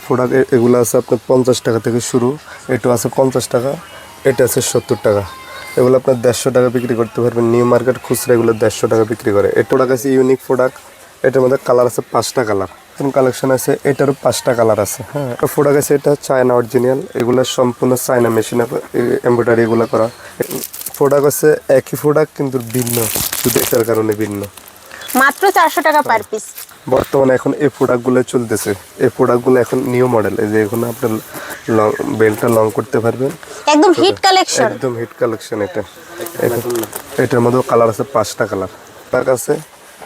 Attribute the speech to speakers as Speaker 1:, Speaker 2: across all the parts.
Speaker 1: Product এগুলো আছে আপনার পঞ্চাশ টাকা থেকে শুরু, এটা আছে পঞ্চাশ টাকা, এটা আছে সত্তর টাকা। এগুলো আপনার দেড়শো টাকা বিক্রি করতে পারবেন। নিউ মার্কেট খুচরা এগুলো দেড়শো টাকা বিক্রি করে। এই প্রোডাক্ট আছে ইউনিক প্রোডাক্ট এটার মধ্যে কালার আছে পাঁচটা কালার। কালেকশন আছে, এটারও পাঁচটা কালার আছে হ্যাঁ। প্রোডাক্ট আছে, এটা চায়না অরিজিনাল, এগুলো সম্পূর্ণ চায়না মেশিনে এমব্রয়ডারি এগুলো করা। প্রোডাক্ট আছে একই প্রোডাক্ট কিন্তু ভিন্ন এটার কারণে ভিন্ন।
Speaker 2: মাত্র চারশো টাকা পার পিস
Speaker 1: বর্তমানে এখন এই প্রোডাক্টগুলো চলতেছে। এই প্রোডাক্টগুলো এখন নিউ মডেল এই যে এখন আপনার লং বেলটা লং করতে পারবেন।
Speaker 2: একদম হিট কালেকশন
Speaker 1: একদম হিট কালেকশন এটা। এটা- এটার মধ্যে কালার আছে পাঁচটা কালার তার কাছে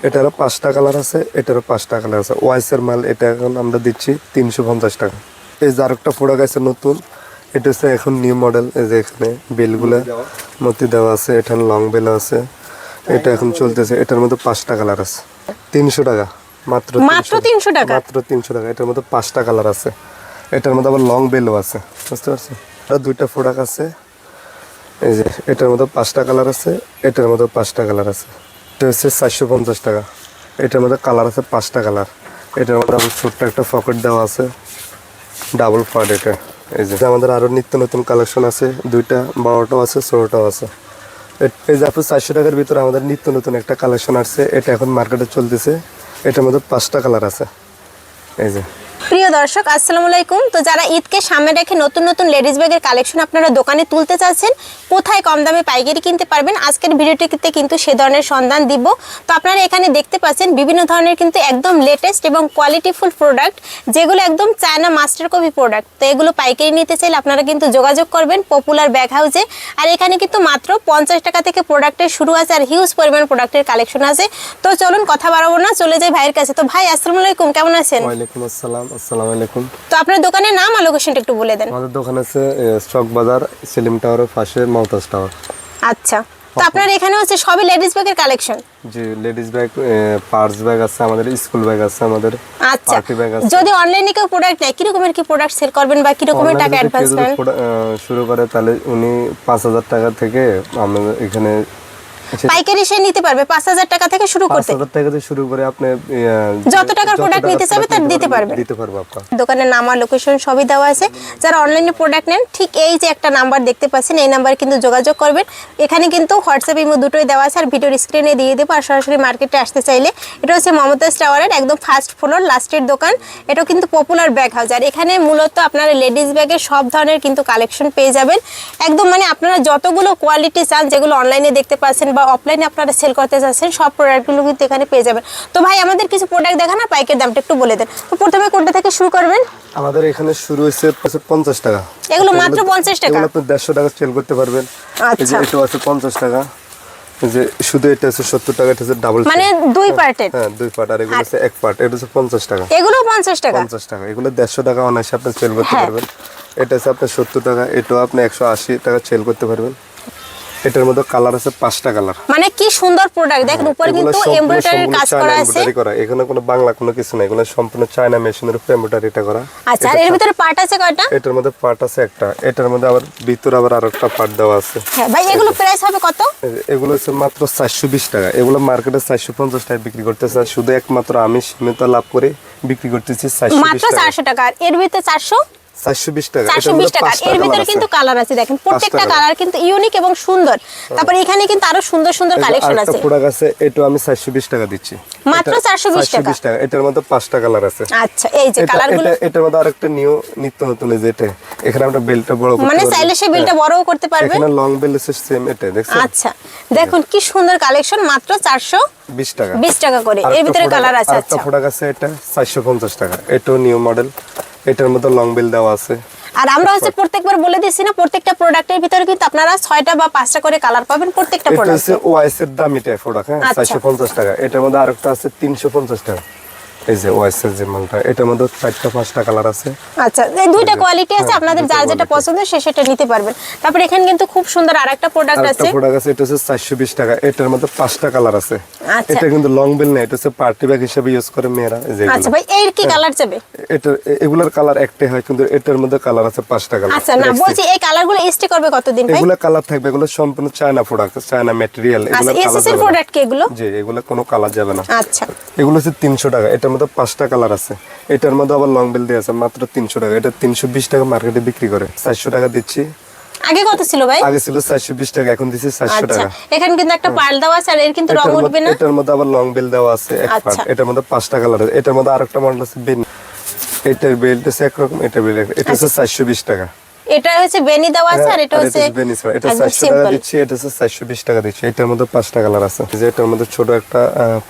Speaker 1: এটারও পাঁচটা কালার আছে এটারও পাঁচটা কালার আছে। ওয়াইসের মাল এটা এখন আমরা দিচ্ছি তিনশো পঞ্চাশ টাকা। এই যে আরেকটা প্রোডাক্ট আছে নতুন এটা হচ্ছে এখন নিউ মডেল এই যে এখানে বেলগুলা মতি দেওয়া আছে এখানে লং বেল আছে। এটা এখন চলতেছে এটার মধ্যে পাঁচটা কালার আছে। তিনশো টাকা মাত্র
Speaker 2: মাত্র 300 টাকা?
Speaker 1: মাত্র তিনশো টাকা এটার মধ্যে পাঁচটা কালার আছে। এটার মধ্যে আবার লং বেলও আছে বুঝতে পারছেন আর দুইটা প্রোডাক্ট আছে। এই যে এটার মধ্যে পাঁচটা কালার আছে এটার মধ্যে পাঁচটা কালার আছে। এটা হচ্ছে চারশো পঞ্চাশ টাকা এটার মধ্যে কালার আছে পাঁচটা কালার। এটার মধ্যে আবার ছোট্ট একটা পকেট দেওয়া আছে ডাবল ফার্ড এটা। এই যে আমাদের আরও নিত্য নতুন কালেকশন আছে দুইটা বারোটাও আছে ষোলোটাও আছে। আপনি চারশো টাকার ভিতরে আমাদের নিত্য নতুন একটা কালেকশন আসছে। এটা এখন মার্কেটে চলতেছে। এটার মধ্যে পাঁচটা কালার আছে। এই যে।
Speaker 2: প্রিয় দর্শক, আসসালামু আলাইকুম। তো যারা ঈদকে সামনে রেখে নতুন নতুন লেডিস ব্যাগের কালেকশন আপনারা দোকানে তুলতে চাচ্ছেন, কোথায় কম দামে পাইকারি কিনতে পারবেন? আজকের ভিডিওটিতে কিন্তু সে ধরনের সন্ধান দিব। তো আপনারা এখানে দেখতে পাচ্ছেন বিভিন্ন ধরনের কিন্তু একদম লেটেস্ট এবং কোয়ালিটিফুল প্রোডাক্ট যেগুলো একদম চায়না মাস্টার কপি প্রোডাক্ট তো এগুলো পাইকারি নিতে চাইলে আপনারা কিন্তু যোগাযোগ করবেন পপুলার ব্যাগ হাউসে আর এখানে কিন্তু মাত্র পঞ্চাশ টাকা থেকে প্রোডাক্টের শুরু আছে, আর হিউজ পরিমাণ প্রোডাক্টের কালেকশন আছে। তো চলুন কথা বাড়াবো না, চলে যাই ভাইয়ের কাছে। তো ভাই, আসসালামু আলাইকুম, কেমন আছেন?
Speaker 1: আসসালামু আলাইকুম।
Speaker 2: তো আপনার দোকানের নাম আর লোকেশনটা একটু বলে দেন।
Speaker 1: আমাদের দোকান আছে স্টক বাজার সেলিম টাওয়ারের পাশে মমতাজ টাওয়ার
Speaker 2: আচ্ছা। তো আপনার এখানে হচ্ছে সবই লেডিস ব্যাগের কালেকশন
Speaker 1: জি লেডিস ব্যাগ পার্স ব্যাগ আছে আমাদের স্কুল ব্যাগ আছে আমাদের
Speaker 2: আচ্ছা।
Speaker 1: পার্টি ব্যাগ আছে।
Speaker 2: যদি অনলাইনে কেউ প্রোডাক্ট নেয় কিরকমের কি প্রোডাক্ট সেল করবেন বা কিরকমের
Speaker 1: Online
Speaker 2: টাকা অ্যাডভান্স নেন?
Speaker 1: শুরু করে তাহলে উনি পাঁচ হাজার টাকা থেকে আমাদের এখানে
Speaker 2: পাইকারি সে নিতে পারবে পাঁচ হাজার টাকা থেকে শুরু করতে।
Speaker 1: টাকা থেকে শুরু করে আপনি
Speaker 2: যত টাকার
Speaker 1: টাকার
Speaker 2: নিতে চাইবে তার দিতে পারবে।
Speaker 1: দিতে পারব
Speaker 2: দোকানের নাম আর লোকেশন সবই দেওয়া আছে। যারা অনলাইনে প্রোডাক্ট নেন ঠিক এই যে একটা নাম্বার দেখতে পাচ্ছেন এই নাম্বার কিন্তু যোগাযোগ করবেন। এখানে কিন্তু হোয়াটসঅ্যাপ ইমো দুটোই দেওয়া আছে আর ভিডিওর স্ক্রিনে দিয়ে দেবো। আর সরাসরি মার্কেটে আসতে চাইলে এটা হচ্ছে মমতাজ টাওয়ারের একদম ফার্স্ট ফ্লোর লাস্টের দোকান। এটাও কিন্তু পপুলার ব্যাগ হাউস আর এখানে মূলত আপনারা লেডিস ব্যাগের সব ধরনের কিন্তু কালেকশন পেয়ে যাবেন। একদম মানে আপনারা যতগুলো কোয়ালিটি চান যেগুলো অনলাইনে দেখতে পাচ্ছেন বা অফলাইনে আপনারা সেল করতে চাচ্ছেন সব প্রোডাক্টগুলো কিন্তু এখানে পেয়ে যাবেন। তো ভাই আমাদের কিছু প্রোডাক্ট দেখান না পাইকের দামটা একটু বলে দেন। তো প্রথমে কোনটা থেকে শুরু করবেন?
Speaker 1: আমাদের এখানে শুরু হয়েছে পঞ্চাশ টাকা।
Speaker 2: এগুলো মাত্র 50 টাকা?
Speaker 1: আপনি দেড়শো টাকা সেল করতে পারবেন।
Speaker 2: আচ্ছা।
Speaker 1: এটা আছে পঞ্চাশ টাকা। যে শুধু এটা আছে সত্তর টাকা এটা আছে ডাবল
Speaker 2: মানে দুই পার্টের
Speaker 1: হ্যাঁ দুই পার্ট আর এগুলো আছে এক পার্ট এটা হচ্ছে পঞ্চাশ টাকা।
Speaker 2: এগুলো পঞ্চাশ টাকা?
Speaker 1: পঞ্চাশ টাকা। এগুলো দেড়শো টাকা অনায়াসে আপনি সেল করতে
Speaker 2: হ্যাঁ।
Speaker 1: পারবেন। এটা আছে আপনার সত্তর টাকা এটাও আপনি একশো আশি টাকা সেল করতে পারবেন। এটার মধ্যে কালার আছে পাঁচটা কালার
Speaker 2: মানে কি সুন্দর প্রোডাক্ট দেখেন উপরে কিন্তু এমব্রয়ডারির কাজ করা আছে।
Speaker 1: করা। এখানে কোনো বাংলা কোনো কিছু নাই এগুলো সম্পূর্ণ চায়না মেশিনের উপর এমব্রয়ডারিটা করা।
Speaker 2: আচ্ছা আর এর ভিতরে পার্ট আছে কয়টা?
Speaker 1: এটার মধ্যে পার্ট আছে একটা। এটার মধ্যে আবার ভিতরে আবার আরও একটা পার্ট দেওয়া আছে।
Speaker 2: হ্যাঁ ভাই এগুলো প্রাইস হবে কত?
Speaker 1: এগুলো হচ্ছে মাত্র চারশো বিশ টাকা। এগুলো মার্কেটে চারশো পঞ্চাশ টাকা বিক্রি করতেছে। শুধু একমাত্র আমি সীমিত লাভ করে বিক্রি করতেছি চারশো বিশ
Speaker 2: মাত্র
Speaker 1: টাকা
Speaker 2: চারশো টাকা। আর এর ভিতরে চারশো?
Speaker 1: চারশো বিশ টাকা।
Speaker 2: চারশো
Speaker 1: এটার
Speaker 2: বিশ
Speaker 1: মধ্যে
Speaker 2: টাকা। এর ভিতরে কিন্তু কালার আছে। দেখেন প্রত্যেকটা কালার কিন্তু ইউনিক এবং সুন্দর। তারপরে এখানে কিন্তু আরও সুন্দর সুন্দর কালেকশন আছে।
Speaker 1: প্রোডাক্ট আছে এটা আমি চারশো বিশ টাকা দিচ্ছি।
Speaker 2: মাত্র 420 টাকা।
Speaker 1: 420 টাকা। এটার মধ্যে পাঁচটা কালার আছে।
Speaker 2: আচ্ছা এই যে কালারগুলো
Speaker 1: এটার মধ্যে আরেকটা নিউ নিত্য নতুন এই যে এটা। এখানে আমরা বেলটা বড় করতে
Speaker 2: মানে চাইলে সে বিলটা
Speaker 1: হ্যাঁ।
Speaker 2: বড়ও করতে পারবেন
Speaker 1: এখানে লং বেল আছে সেম এটা দেখছেন?
Speaker 2: আচ্ছা দেখুন কি সুন্দর কালেকশন মাত্র চারশো
Speaker 1: বিশ টাকা।
Speaker 2: বিশ টাকা করে। এর ভিতরে কালার আছে আচ্ছা।
Speaker 1: প্রোডাক্ট আছে এটা চারশো পঞ্চাশ টাকা। এটাও নিউ মডেল এটার মধ্যে লং বেল দেওয়া আছে।
Speaker 2: আর আমরা হচ্ছে প্রত্যেকবার বলে দিছি না প্রত্যেকটা প্রোডাক্টের ভিতরে কিন্তু আপনারা ছয়টা বা পাঁচটা করে কালার পাবেন প্রত্যেকটা
Speaker 1: এটা
Speaker 2: প্রোডাক্ট
Speaker 1: হচ্ছে ওয়াইস এর দাম এটা প্রোডাক্ট হ্যাঁ
Speaker 2: আচ্ছা।
Speaker 1: চারশো পঞ্চাশ টাকা। এটার মধ্যে আরেকটা আছে তিনশো পঞ্চাশ টাকা। এই যে ওয়াইস এর যে মালটা এটার মধ্যে চারটা পাঁচটা কালার আছে।
Speaker 2: আচ্ছা এই দুইটা কোয়ালিটি আছে
Speaker 1: হ্যাঁ,
Speaker 2: আপনাদের যার যেটা পছন্দ সে সেটা নিতে পারবেন। তারপর এখানে কিন্তু খুব সুন্দর আরেকটা প্রোডাক্ট
Speaker 1: আরেকটা
Speaker 2: আছে।
Speaker 1: প্রোডাক্ট আছে এটা হচ্ছে চারশো বিশ টাকা। এটার মধ্যে পাঁচটা কালার আছে।
Speaker 2: আচ্ছা।
Speaker 1: এটা কিন্তু লং বেল না এটা হচ্ছে পার্টি ব্যাগ হিসেবে ইউজ করে মেয়েরা। এই যে
Speaker 2: আচ্ছা। ভাই এর কি কালার যাবে?
Speaker 1: এটা এগুলোর কালার একটাই হয় কিন্তু এটার মধ্যে কালার আছে পাঁচটা কালার
Speaker 2: আচ্ছা না বলছি এই কালারগুলো স্টে করবে কতদিন ভাই?
Speaker 1: এগুলো কালার থাকবে এগুলো সম্পূর্ণ চায়না প্রোডাক্ট চায়না ম্যাটেরিয়াল এগুলো কালার
Speaker 2: কি এগুলো?
Speaker 1: জি এগুলো কোনো কালার যাবে না।
Speaker 2: আচ্ছা।
Speaker 1: এগুলো হচ্ছে তিনশো টাকা এটার মধ্যে পাঁচটা কালার আছে। এটার মধ্যে আবার লং বেল দিয়ে আছে মাত্র তিনশো টাকা। এটা তিনশো বিশ টাকা মার্কেটে বিক্রি করে। চারশো টাকা দিচ্ছি।
Speaker 2: আগে কত ছিল ভাই?
Speaker 1: আগে ছিল টাকা এখন
Speaker 2: আচ্ছা
Speaker 1: টাকা।
Speaker 2: এখানে কিন্তু একটা পাল দেওয়া আছে আর এর কিন্তু রং
Speaker 1: এটার
Speaker 2: উঠবে
Speaker 1: মধ্যে
Speaker 2: না?
Speaker 1: এটার মধ্যে আবার লং বেল দেওয়া আছে
Speaker 2: আচ্ছা।
Speaker 1: এটার মধ্যে আছে। এটার মধ্যে আরেকটা মডেল আছে এটার বেল্ট আছে একরকম এটা বেল্ট এটা হচ্ছে চারশো বিশ টাকা।
Speaker 2: এটা হচ্ছে বেনি দেওয়া আছে আর এটা হচ্ছে
Speaker 1: বেনিস এটা
Speaker 2: একদম
Speaker 1: চারশো টাকা
Speaker 2: সিম্পল
Speaker 1: দিচ্ছি এটা হচ্ছে চারশো বিশ টাকা দিচ্ছি। এটার মধ্যে পাঁচটা কালার আছে। যে এটার মধ্যে ছোট একটা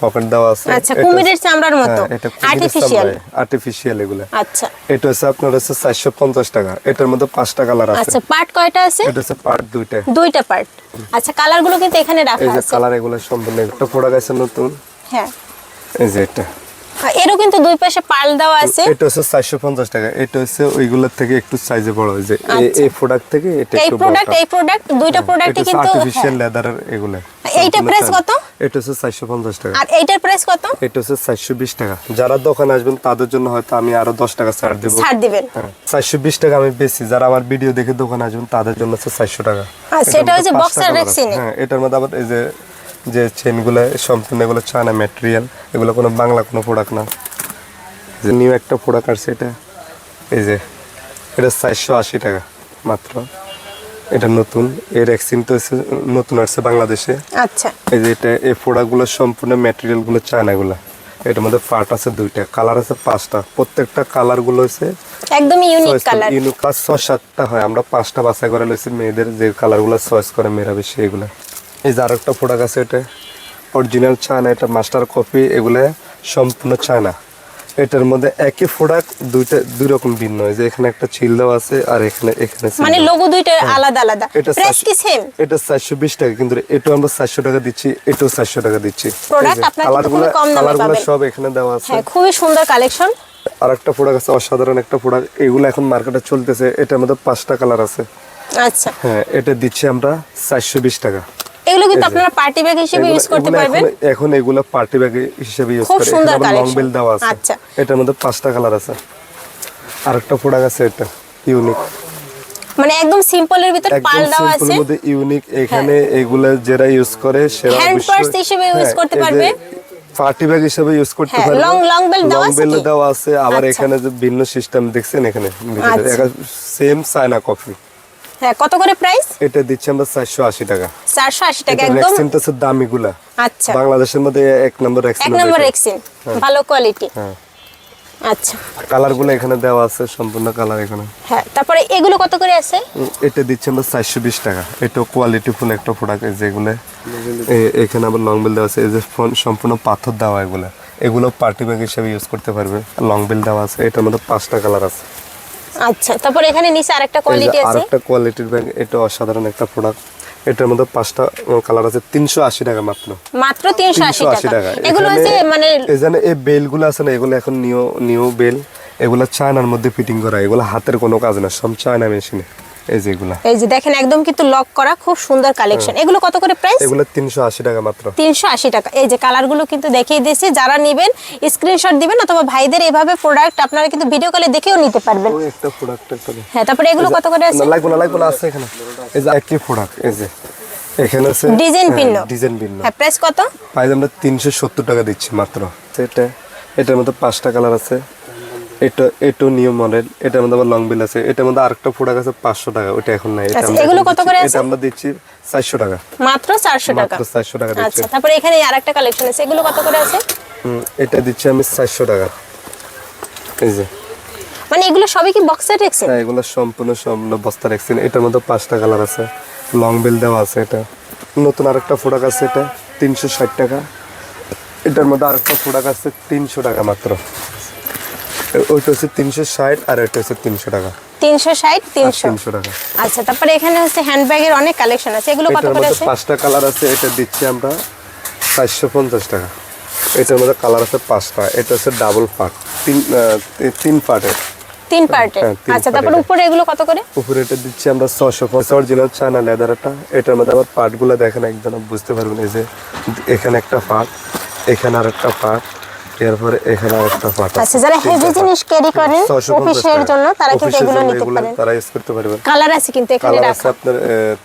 Speaker 1: পকেট দেওয়া আছে।
Speaker 2: আচ্ছা কুমিরের চামড়ার মতো। আর্টিফিশিয়াল
Speaker 1: আর্টিফিশিয়াল এগুলো।
Speaker 2: আচ্ছা।
Speaker 1: এটা হচ্ছে আপনার হচ্ছে চারশো পঞ্চাশ টাকা। এটার মধ্যে পাঁচটা কালার আছে।
Speaker 2: আচ্ছা পার্ট কয়টা আছে?
Speaker 1: এটা হচ্ছে পার্ট দুইটা।
Speaker 2: দুইটা পার্ট আচ্ছা কালারগুলো কিন্তু এখানে
Speaker 1: এই যে কালার এগুলো সম্পূর্ণ একটা প্রোডাক্ট আছে নতুন।
Speaker 2: হ্যাঁ।
Speaker 1: এই যে এটা।
Speaker 2: এরও কিন্তু দুই পাশে পাল দেওয়া আছে।
Speaker 1: এটা হচ্ছে চারশো পঞ্চাশ টাকা। এটা হচ্ছে ওইগুলোর থেকে একটু সাইজে বড় হয় যে এই-
Speaker 2: আচ্ছা।
Speaker 1: প্রোডাক্ট থেকে এটা
Speaker 2: এই প্রোডাক্ট এই প্রোডাক্ট দুইটা প্রোডাক্টই কিন্তু
Speaker 1: আর্টিফিশিয়াল
Speaker 2: হ্যাঁ।
Speaker 1: লেদারের এগুলো।
Speaker 2: এইটার price কত?
Speaker 1: এটা হচ্ছে চারশো পঞ্চাশ টাকা।
Speaker 2: আর এইটার প্রাইস কত?
Speaker 1: এটা হচ্ছে চারশো বিশ টাকা। যারা দোকানে আসবেন তাদের জন্য হয়তো আমি আরও দশ টাকা ছাড় দেবো।
Speaker 2: ছাড় দিবেন।
Speaker 1: চারশো বিশ টাকা আমি বেশি। যারা আমার ভিডিও দেখে দোকানে আসবেন তাদের জন্য হচ্ছে চারশো টাকা।
Speaker 2: আচ্ছা,
Speaker 1: এটার
Speaker 2: এটা হচ্ছে।
Speaker 1: আছে। হ্যাঁ এটার মধ্যে আবার এই যে যে চেনগুলো সম্পূর্ণ এগুলো চায়না ম্যাটেরিয়াল এগুলো কোনো বাংলা কোনো প্রোডাক্ট না। যে নিউ একটা প্রোডাক্ট আছে এটা এই যে এটা চারশো আশি টাকা মাত্র। এটা নতুন এর ভ্যাকসিন তো নতুন আসছে বাংলাদেশে।
Speaker 2: আচ্ছা।
Speaker 1: এই যে এটা এই প্রোডাক্টগুলো সম্পূর্ণ ম্যাটেরিয়ালগুলো চায়নাগুলো এটার মধ্যে পার্ট আছে দুইটা কালার আছে পাঁচটা। প্রত্যেকটা কালারগুলো হচ্ছে
Speaker 2: একদমই ইউনিক কালার
Speaker 1: ইউনিক কালার ছয় সাতটা হয়। আমরা পাঁচটা বাছাই করে লইছি মেয়েদের যে কালারগুলো চয়েস করে মেয়েরা বেশি এগুলো। এই যে আরেকটা প্রোডাক্ট আছে এটা অরিজিনাল চায়না এটা মাস্টার কপি এগুলো সম্পূর্ণ চায়না এটার মধ্যে একই প্রোডাক্ট দুইটা দুই রকম ভিন্ন। এই যে এখানে একটা দেওয়া আছে আর এখানে এখানে
Speaker 2: মানে লোগো দুইটা আলাদা আলাদা।
Speaker 1: এটা
Speaker 2: প্রাইস কি সেম
Speaker 1: এটা চারশো বিশ টাকা কিন্তু এটাও আমরা চারশো টাকা দিচ্ছি এটাও চারশো টাকা দিচ্ছি।
Speaker 2: আপনার কিন্তু খুবই কম দামে পাবেন।
Speaker 1: সব এখানে দেওয়া আছে।
Speaker 2: হ্যাঁ খুবই সুন্দর কালেকশন
Speaker 1: আর একটা প্রোডাক্ট আছে অসাধারণ একটা প্রোডাক্ট এগুলো এখন মার্কেটে চলতেছে এটার মধ্যে পাঁচটা কালার আছে।
Speaker 2: আচ্ছা।
Speaker 1: হ্যাঁ এটা দিচ্ছি আমরা চারশো বিশ টাকা।
Speaker 2: এগুলো কিন্তু আপনারা পার্টি ব্যাগ হিসেবে ইউজ করতে পারবেন
Speaker 1: এখন- এগুলো পার্টি ব্যাগ হিসেবে ইউজ
Speaker 2: খুব
Speaker 1: করে
Speaker 2: সুন্দর
Speaker 1: এখানে লং। বেল দেওয়া আছে
Speaker 2: আচ্ছা।
Speaker 1: এটার মধ্যে পাঁচটা কালার আছে আরেকটা প্রোডাক্ট আছে এটা ইউনিক
Speaker 2: মানে একদম সিম্পলের ভিতর পাল
Speaker 1: একদম
Speaker 2: দেওয়া
Speaker 1: সিম্পল
Speaker 2: আছে
Speaker 1: মধ্যে ইউনিক এখানে এগুলো যারা ইউজ করে সেরা
Speaker 2: Hand purse হিসেবে use করতে পারবে।
Speaker 1: পার্টি ব্যাগ হিসেবে ইউজ করতে
Speaker 2: হ্যাঁ,
Speaker 1: পারবে
Speaker 2: long- long bell দেওয়া
Speaker 1: লং
Speaker 2: আছে
Speaker 1: বেল
Speaker 2: কি?
Speaker 1: দেওয়া আছে আবার
Speaker 2: আচ্ছা।
Speaker 1: এখানে যে ভিন্ন সিস্টেম দেখছেন এখানে। সেম চায়না কফি
Speaker 2: হ্যাঁ কত করে প্রাইস
Speaker 1: এটা দিচ্ছি আমরা চারশো আশি টাকা।
Speaker 2: চারশো আশি টাকা একদম?
Speaker 1: দামিগুলা।
Speaker 2: আচ্ছা।
Speaker 1: বাংলাদেশের মধ্যে এক নম্বর
Speaker 2: এক নম্বর এক্সিন ভালো কোয়ালিটি
Speaker 1: হ্যাঁ।
Speaker 2: আচ্ছা।
Speaker 1: কালারগুলো এখানে দেওয়া আছে সম্পূর্ণ কালার এখানে।
Speaker 2: হ্যাঁ তারপরে এগুলো কত করে আছে?
Speaker 1: এটা দিচ্ছি আমরা চারশো বিশ টাকা। এটা কোয়ালিটি ফুল একটা প্রোডাক্ট যেগুলো। এখানে আবার লং বেল দেওয়া আছে এই যে ফোন- সম্পূর্ণ পাথর দেওয়া এগুলো। এগুলো পার্টি ব্যাগ হিসেবে ইউজ করতে পারবে। লং বেল দেওয়া আছে এটার মধ্যে পাঁচটা কালার আছে।
Speaker 2: আচ্ছা তারপর এখানে নিচে আরেকটা কোয়ালিটি আছে?
Speaker 1: আরেকটা কোয়ালিটির ব্যাগ এটা অসাধারণ একটা প্রোডাক্ট এটার মধ্যে পাঁচটা কালার আছে তিনশো আশি টাকা মাত্র।
Speaker 2: মাত্র তিনশো আশি
Speaker 1: তিনশো আশি
Speaker 2: টাকা।
Speaker 1: টাকা
Speaker 2: এগুলো হচ্ছে মানে
Speaker 1: এখানে এই বেলগুলো আছে না এগুলো এখন নিউ নিউ বেল। এগুলো চায়নার মধ্যে ফিটিং করা এগুলো হাতের কোনো কাজ না সব চায়না মেশিনে। এই যে এগুলা।
Speaker 2: এই যে দেখেন একদম কিন্তু লক করা খুব সুন্দর কালেকশন এগুলো কত করে প্রাইস
Speaker 1: এগুলো তিনশো আশি টাকা মাত্র।
Speaker 2: তিনশো আশি টাকা। এই যে কালারগুলো কিন্তু দেখিয়ে দিয়েছি। যারা নেবেন স্ক্রিনশট দিবেন অথবা ভাইদের এভাবে প্রোডাক্ট আপনারা কিন্তু ভিডিও কলে দেখেও নিতে পারবেন।
Speaker 1: একটা প্রোডাক্ট একটা
Speaker 2: হ্যাঁ তারপরে এগুলো কত করে আছে?
Speaker 1: লাগবে না লাগবে না আছে এখানে। এই যে একই প্রোডাক্ট এই যে। এখানে আছে
Speaker 2: ডিজাইন ভিন্ন।
Speaker 1: ডিজাইন ভিন্ন।
Speaker 2: হ্যাঁ প্রাইস কত?
Speaker 1: প্রাইস আমরা তিনশো সত্তর টাকা দিচ্ছি মাত্র। এটা এটার মধ্যে পাঁচটা কালার আছে। এটা এটো নিউ মডেল এটার মধ্যে আবার লং বিল আছে এটার মধ্যে আরেকটা প্রোডাক্ট আছে পাঁচশো টাকা ওটা এখন নাই এটা
Speaker 2: আচ্ছা, এগুলো কত করে আছে?
Speaker 1: এটা আমরা দিচ্ছি চারশো টাকা।
Speaker 2: মাত্র চারশো টাকা?
Speaker 1: মাত্র চারশো টাকা দিচ্ছি।
Speaker 2: আচ্ছা তারপরে এখানে আরেকটা কালেকশন আছে এগুলো কত করে আছে?
Speaker 1: এটা দিচ্ছি আমি চারশো টাকা। এই যে।
Speaker 2: মানে এগুলো সবই কি বক্সের রেখছেন
Speaker 1: হ্যাঁ এগুলো সম্পূর্ণ সম্পূর্ণ বস্তা রাখছেন এটার মধ্যে পাঁচটা কালার আছে। লং বেল দেওয়া আছে এটা। নতুন আরেকটা প্রোডাক্ট আছে এটা তিনশো ষাট টাকা। এটার মধ্যে আরেকটা প্রোডাক্ট আছে তিনশো টাকা মাত্র। ওইটা হচ্ছে তিনশো ষাট আর এটা হচ্ছে তিনশো টাকা।
Speaker 2: তিনশো ষাট তিনশো।
Speaker 1: তিনশো টাকা।
Speaker 2: আচ্ছা তারপরে এখানে হচ্ছে হ্যান্ডব্যাগের অনেক কালেকশন আছে। এগুলো কত করে আছে?
Speaker 1: পাঁচটা কালার আছে এটা দিচ্ছি আমরা চারশো পঞ্চাশ টাকা। এটার মধ্যে কালার আছে পাঁচটা এটা হচ্ছে ডাবল পার্ট তিন তিন পার্টের
Speaker 2: তিন পার্টের
Speaker 1: হ্যাঁ,
Speaker 2: আচ্ছা তারপরে উপরে এগুলো কত করে?
Speaker 1: উপরে এটা দিচ্ছি আমরা ছশো পঞ্চাশ। অরিজিনাল চায়না লেদারটা এটার মধ্যে আবার পার্টগুলো দেখেন একজন বুঝতে পারবেন এই যে এখানে একটা পার্ট এখানে আর একটা পার্ট এরপরে এখানে আরেকটা পাট
Speaker 2: আচ্ছা যারা হেভি জিনিস ক্যারি করেন অফিসের জন্য তারা কিন্তু এগুলো নিতে পারেন।
Speaker 1: তারা ইউজ করতে পারবেন
Speaker 2: কালার আছে কিন্তু এখানে
Speaker 1: আছে
Speaker 2: রাখা।
Speaker 1: আপনার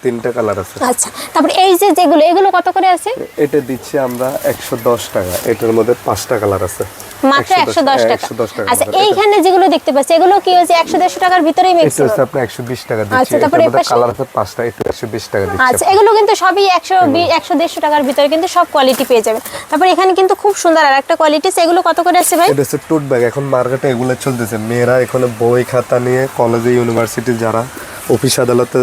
Speaker 1: তিনটা কালার আছে।
Speaker 2: আচ্ছা তারপরে এই যে যেগুলো এগুলো কত করে আছে?
Speaker 1: এটা দিচ্ছি আমরা একশো দশ টাকা। এটার মধ্যে পাঁচটা কালার আছে।
Speaker 2: মাত্র একশো দশ টাকা। আচ্ছা এইখানে যেগুলো দেখতে পাচ্ছি এগুলো কি টাকার ভিতরেই ম্যাক্সিমাম
Speaker 1: হচ্ছে একশো বিশ টাকা দিচ্ছি।
Speaker 2: আচ্ছা, তারপরে?
Speaker 1: কালার আছে পাঁচটা এটা একশো বিশ টাকা দিচ্ছি।
Speaker 2: আচ্ছা এগুলো কিন্তু সবই একশো একশো দেড়শো টাকার ভিতরে কিন্তু সব কোয়ালিটি পেয়ে যাবেন। তারপর এখানে কিন্তু খুব সুন্দর আর একটা কোয়ালিটি কত করে আছে ভাই?
Speaker 1: এটা হচ্ছে টোট ব্যাগ এখন মার্কেটে এগুলো চলতেছে। মেয়েরা এখানে বই খাতা নিয়ে কলেজে ইউনিভার্সিটি যারা অফিস আদালতে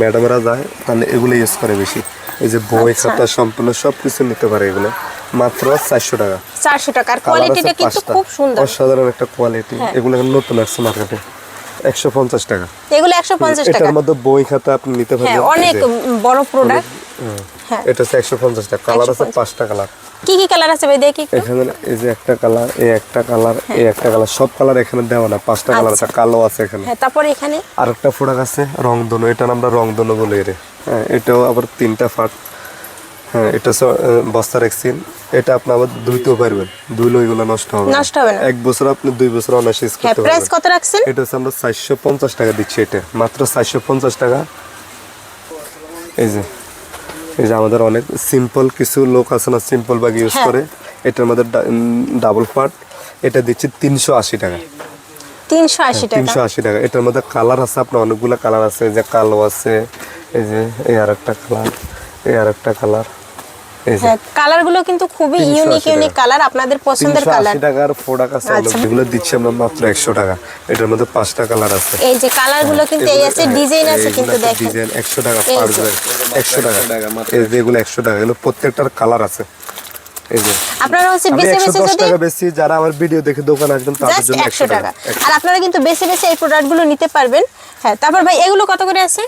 Speaker 1: ম্যাডামরা যায় তাহলে এগুলো ইউজ করে বেশি। এই যে বই
Speaker 2: আচ্ছা।
Speaker 1: খাতা সম্পূর্ণ সব কিছু নিতে পারে এগুলো। মাত্র চারশো টাকা।
Speaker 2: চারশো টাকার
Speaker 1: কালার
Speaker 2: কোয়ালিটিটা কিন্তু খুব সুন্দর।
Speaker 1: অসাধারণ একটা কোয়ালিটি
Speaker 2: হ্যাঁ।
Speaker 1: এগুলো এখন নতুন আসছে মার্কেটে একশো পঞ্চাশ টাকা।
Speaker 2: এগুলো একশো পঞ্চাশ টাকা।
Speaker 1: এটার মধ্যে বই খাতা আপনি নিতে
Speaker 2: হ্যাঁ অনেক বড় প্রোডাক্ট হ্যাঁ।
Speaker 1: এটা হচ্ছে একশো পঞ্চাশ টাকা। কালার আছে
Speaker 2: 150
Speaker 1: কালার
Speaker 2: কি কি কালার আছে ভাই? দেখি একটু।
Speaker 1: এখানে এই যে একটা কালার এই একটা কালার এই একটা কালার সব কালার এখানে দেওয়া না। পাঁচটা কালার আছে কালো আছে এখানে।
Speaker 2: হ্যাঁ তারপরে এখানে?
Speaker 1: আর একটা প্রোডাক্ট আছে রংধনু। এটা আমরা রংধনু বলে এর হ্যাঁ এটাও আবার তিনটা ফাট হ্যাঁ এটা বস্তা রেক্সিন এটা আপনি আবার ধুইতেও পারবেন। ধুইলেও এগুলো নষ্ট হবে
Speaker 2: নষ্ট হবে না।
Speaker 1: এক বছর আপনি দুই বছর অনায়াসে use
Speaker 2: হ্যাঁ
Speaker 1: করতে
Speaker 2: প্রাইস কত রাখছেন?
Speaker 1: এটা হচ্ছে আমরা চারশো পঞ্চাশ টাকা দিচ্ছি এটা। মাত্র চারশো পঞ্চাশ টাকা। এই যে এই যে আমাদের অনেক সিম্পল কিছু লোক আছে না সিম্পল ব্যাগ ইউজ। করে। এটার মধ্যে ডাবল পার্ট এটা দিচ্ছি তিনশো আশি টাকা।
Speaker 2: তিনশো আশি টাকা।
Speaker 1: তিনশো আশি টাকা। এটার মধ্যে কালার আছে আপনার অনেকগুলো কালার আছে। যে কালো আছে এই যে এই আর একটা কালার এই আর একটা কালার
Speaker 2: কালারগুলো কিন্তু খুবই ইউনিক ইউনিক কালার আপনাদের পছন্দের কালার
Speaker 1: আশি টাকার প্রোডাক্ট আছে
Speaker 2: আচ্ছা।
Speaker 1: এগুলো দিচ্ছি আমরা মাত্র একশো টাকা। এটার মধ্যে পাঁচটা কালার আছে।
Speaker 2: এই যে কালারগুলো কিন্তু এই আছে ডিজাইন আছে কিন্তু দেখেন।
Speaker 1: ডিজাইন একশো টাকা পার
Speaker 2: যে।
Speaker 1: একশো টাকা। এই যে এগুলো একশো টাকা এগুলো প্রত্যেকটার কালার আছে।
Speaker 2: আপনারা হচ্ছে
Speaker 1: আমি
Speaker 2: বেছে
Speaker 1: একশো
Speaker 2: বেছে
Speaker 1: দশ
Speaker 2: যদি
Speaker 1: টাকা বেশি যারা আমার ভিডিও দেখে দোকান আসবেন তাদের জন্য
Speaker 2: একশো টাকা। আর আপনারা কিন্তু বেছে বেছে এই প্রোডাক্ট নিতে পারবেন। হ্যাঁ তারপর ভাই এগুলো কত করে আছে?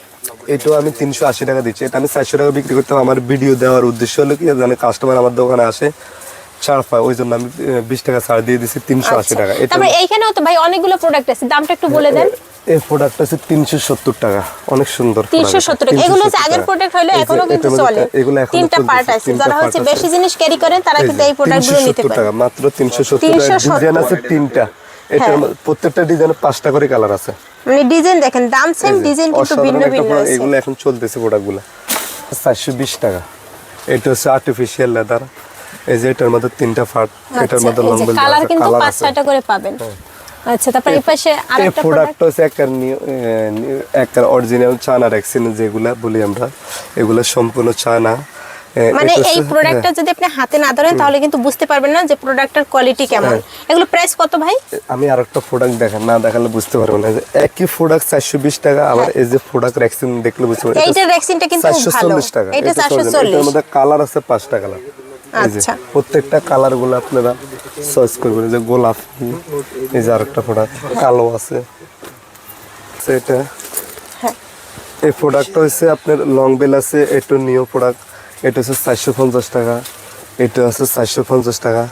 Speaker 1: এটাও আমি তিনশো আশি টাকা দিচ্ছি। এটা আমি চারশো টাকা বিক্রি করতাম। আমার ভিডিও দেওয়ার উদ্দেশ্য হলো কি কাস্টমার আমার দোকানে আসে ছাড় পায়। ওই জন্য আমি বিশ টাকা ছাড় দিয়ে দিচ্ছি তিনশো আশি
Speaker 2: আচ্ছা।
Speaker 1: টাকা। এটা
Speaker 2: এইখানেও তো ভাই অনেকগুলো প্রোডাক্ট আছে। দামটা একটু বলে দেন।
Speaker 1: এই প্রোডাক্ট আছে তিনশো সত্তর টাকা। অনেক সুন্দর
Speaker 2: তিনশো সত্তর টাকা। এগুলো হচ্ছে আগের প্রোডাক্ট হলে এখনও কিন্তু চলে।
Speaker 1: এগুলো এখন
Speaker 2: তিনটা পার্ট আছে। যারা হচ্ছে বেশি জিনিস ক্যারি করেন তারা কিন্তু এই প্রোডাক্টগুলো নিতে পারে।
Speaker 1: টাকা মাত্র তিনশো সত্তর টাকা। ডিজাইন আছে তিনটা। এটার
Speaker 2: হ্যাঁ।
Speaker 1: প্রত্যেকটা ডিজাইনে পাঁচটা করে কালার আছে।
Speaker 2: মানে ডিজাইন দেখেন দাম সেম ডিজাইন কিন্তু ভিন্ন ভিন্ন আছে।
Speaker 1: এগুলো এখন চলতেছে প্রোডাক্টগুলো চারশো বিশ টাকা। এটা হচ্ছে আর্টিফিশিয়াল লেদার এই যে এটার মধ্যে তিনটা ফাট এটার মধ্যে লম্বা
Speaker 2: কালার কিন্তু পাঁচ ছয়টা করে পাবেন। আচ্ছা তারপর এই পাশে আরেকটা
Speaker 1: প্রোডাক্ট হচ্ছে একটা একটা অরিজিনাল চায়না রেক্সিন যেগুলা বলি আমরা এগুলো সম্পূর্ণ চায়না এ,
Speaker 2: মানে এই প্রোডাক্টটা যদি আপনি হাতে না ধরেন তাহলে কিন্তু বুঝতে পারবেন না যে প্রোডাক্টের কোয়ালিটি কেমন।
Speaker 1: হ্যাঁ।
Speaker 2: এগুলো প্রাইস কত ভাই?
Speaker 1: আমি আর একটা প্রোডাক্ট দেখেন না দেখালে বুঝতে পারব না। যে একই প্রোডাক্ট চারশো বিশ টাকা আবার এই যে প্রোডাক্ট রেক্সিন দেখলে বুঝতে পারব
Speaker 2: এইটার রেক্সিনটা কিন্তু ভালো।
Speaker 1: টাকা
Speaker 2: এটা
Speaker 1: এটা 440
Speaker 2: চল্লিশ
Speaker 1: এটার মধ্যে কালার আছে পাঁচটা কালার
Speaker 2: আচ্ছা।
Speaker 1: প্রত্যেকটা কালারগুলো আপনারা চয়েস করবেন। যে গোলাপ এই যে আরেকটা প্রোডাক্ট কালো আছে। আছে এটা
Speaker 2: হ্যাঁ।
Speaker 1: এই প্রোডাক্টটা হচ্ছে আপনার লং বেল আছে এটা নিউ প্রোডাক্ট এটা হচ্ছে চারশো পঞ্চাশ টাকা এটা আছে চারশো পঞ্চাশ টাকা।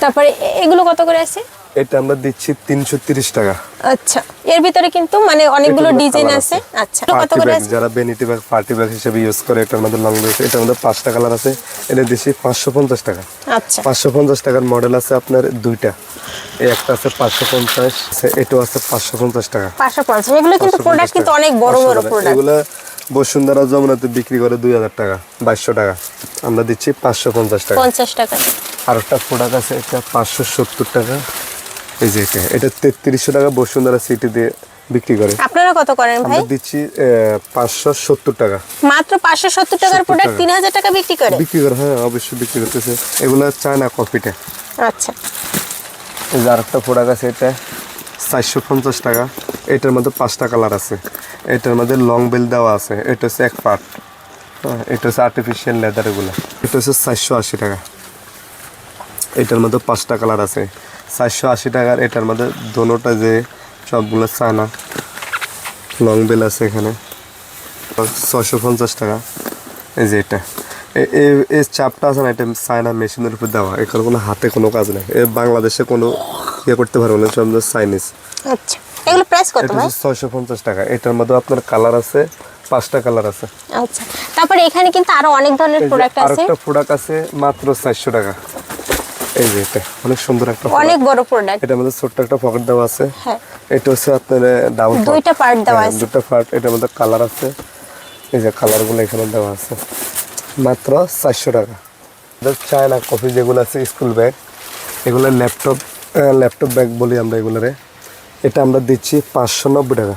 Speaker 2: তারপরে এগুলো কত করে আছে?
Speaker 1: এটা আমরা দিচ্ছি তিনশো তিরিশ টাকা।
Speaker 2: আচ্ছা এর ভিতরে কিন্তু মানে অনেকগুলো ডিজাইন আছে। আচ্ছা কত করে আছে?
Speaker 1: যারা বেনিটি ব্যাগ পার্টি ব্যাগ হিসেবে ইউজ করে এটার মধ্যে লং ব্যাগ এটার মধ্যে পাঁচটা কালার আছে। এটা দিচ্ছি পাঁচশো পঞ্চাশ টাকা।
Speaker 2: আচ্ছা।
Speaker 1: পাঁচশো পঞ্চাশ টাকার মডেল আছে আপনার দুইটা। এই একটা আছে পাঁচশো পঞ্চাশ এটাও আছে পাঁচশো পঞ্চাশ টাকা।
Speaker 2: পাঁচশো পঞ্চাশ এগুলো কিন্তু প্রোডাক্ট কিন্তু অনেক বড় বড় প্রোডাক্ট
Speaker 1: এগুলো বসুন্ধরা যমুনাতে বিক্রি করে দুই হাজার টাকা বাইশশো টাকা। আমরা দিচ্ছি পাঁচশো পঞ্চাশ টাকা।
Speaker 2: পঞ্চাশ টাকা।
Speaker 1: আর একটা প্রোডাক্ট আছে এটা পাঁচশো সত্তর টাকা। এই যে এটা এটা তেত্রিশশো টাকা বসুন্ধরা সিটি দিয়ে বিক্রি করে।
Speaker 2: আপনারা কত করেন ভাই?
Speaker 1: আমরা দিচ্ছি টাকা।
Speaker 2: মাত্র পাঁচশো সত্তর টাকার প্রোডাক্ট
Speaker 1: টাকা।
Speaker 2: তিন হাজার টাকা বিক্রি করে?
Speaker 1: বিক্রি করে হ্যাঁ অবশ্যই বিক্রি করতেছে। এগুলো চায়না কপিটা
Speaker 2: আচ্ছা।
Speaker 1: এই যে আরেকটা প্রোডাক্ট আছে এটা চারশো পঞ্চাশ টাকা। এটার মধ্যে পাঁচটা কালার আছে। এটার মধ্যে লং বেল দেওয়া আছে। এটা হচ্ছে এক পার্ট হ্যাঁ এটা হচ্ছে আর্টিফিশিয়াল লেদার এগুলো। এটা হচ্ছে চারশো আশি টাকা। এটার মধ্যে পাঁচটা কালার আছে। চারশো আশি টাকার এটার মধ্যে দোনোটা যে সবগুলো চায়না লং বেল আছে এখানে। ছশো পঞ্চাশ টাকা। এই যে এটা। এই চাপটা আছে না এটা চায়না মেশিনের উপর দেওয়া। এখানে কোনো হাতে কোনো কাজ নেই। এ বাংলাদেশে কোনো ইয়ে করতে পারব না সব চাইনিজ
Speaker 2: আচ্ছা। এগুলো প্রাইস কত ভাই?
Speaker 1: টাকা। এটার মধ্যে আপনার কালার আছে পাঁচটা কালার আছে।
Speaker 2: আচ্ছা। তারপরে এখানে কিন্তু আরও অনেক ধরনের প্রোডাক্ট আছে।
Speaker 1: আরেকটা প্রোডাক্ট আছে মাত্র চারশো টাকা। এই যে এটা অনেক সুন্দর একটা
Speaker 2: অনেক বড় প্রোডাক্ট
Speaker 1: এটার মধ্যে ছোট্ট একটা পকেট দেওয়া আছে।
Speaker 2: হ্যাঁ।
Speaker 1: এটা হচ্ছে আপনার ডাউন
Speaker 2: দুইটা part দেওয়া আছে।
Speaker 1: দুটো পার্ট এটার মধ্যে কালার আছে। এই যে কালারগুলো এখানে দেওয়া আছে। মাত্র চারশো টাকা। আমাদের চায়না কফি যেগুলো আছে স্কুল ব্যাগ এগুলো ল্যাপটপ ল্যাপটপ ব্যাগ বলি আমরা এগুলোরে। এটা আমরা দিচ্ছি পাঁচশো নব্বই টাকা।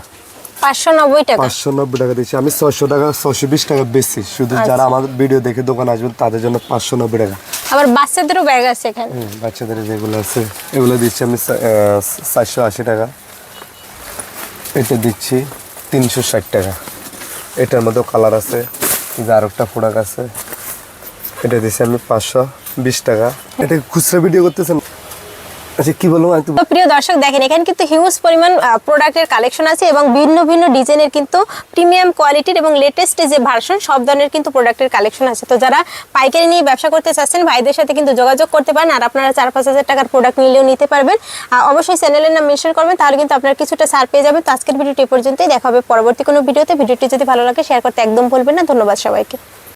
Speaker 2: পাঁচশো নব্বই টাকা।
Speaker 1: পাঁচশো নব্বই টাকা দিচ্ছি। আমি ছয়শো টাকা ছশো বিশ টাকা বেশি। শুধু
Speaker 2: আচ্ছা।
Speaker 1: যারা আমাদের ভিডিও দেখে দোকান আসবেন তাদের জন্য পাঁচশো নব্বই টাকা।
Speaker 2: আবার বাচ্চাদেরও ব্যাগ আছে এখানে।
Speaker 1: বাচ্চাদের যেগুলো আছে, এগুলো দিচ্ছি আমি চারশো আশি টাকা। এটা দিচ্ছি তিনশো ষাট টাকা। এটার মধ্যেও কালার আছে একটা প্রোডাক্ট আছে। এটা দিচ্ছি আমি পাঁচশো বিশ টাকা। এটা খুচরা ভিডিও করতেছেন? আচ্ছা কি বলব? তো
Speaker 2: প্রিয় দর্শক, দেখেন, এখানে কিন্তু হিউজ পরিমাণ প্রোডাক্টের কালেকশন আছে এবং ভিন্ন ভিন্ন ডিজাইনের কিন্তু প্রিমিয়াম কোয়ালিটির এবং লেটেস্ট যে ভার্সন সব ধরনের কিন্তু প্রোডাক্টের কালেকশন আছে। তো যারা পাইকারি নিয়ে ব্যবসা করতে চাচ্ছেন, ভাইদের সাথে কিন্তু যোগাযোগ করতে পারেন আর আপনারা চার পাঁচ হাজার টাকার প্রোডাক্ট নিলেও নিতে পারবেন। অবশ্যই চ্যানেলের নাম মেনশন করবেন, তাহলে কিন্তু আপনার কিছুটা ছাড় পেয়ে যাবেন তো আজকের ভিডিওটি পর্যন্তই, দেখা হবে পরবর্তী কোনো ভিডিওতে। ভিডিওটি যদি ভালো লাগে শেয়ার করতে একদম ভুলবেন না। ধন্যবাদ সবাইকে।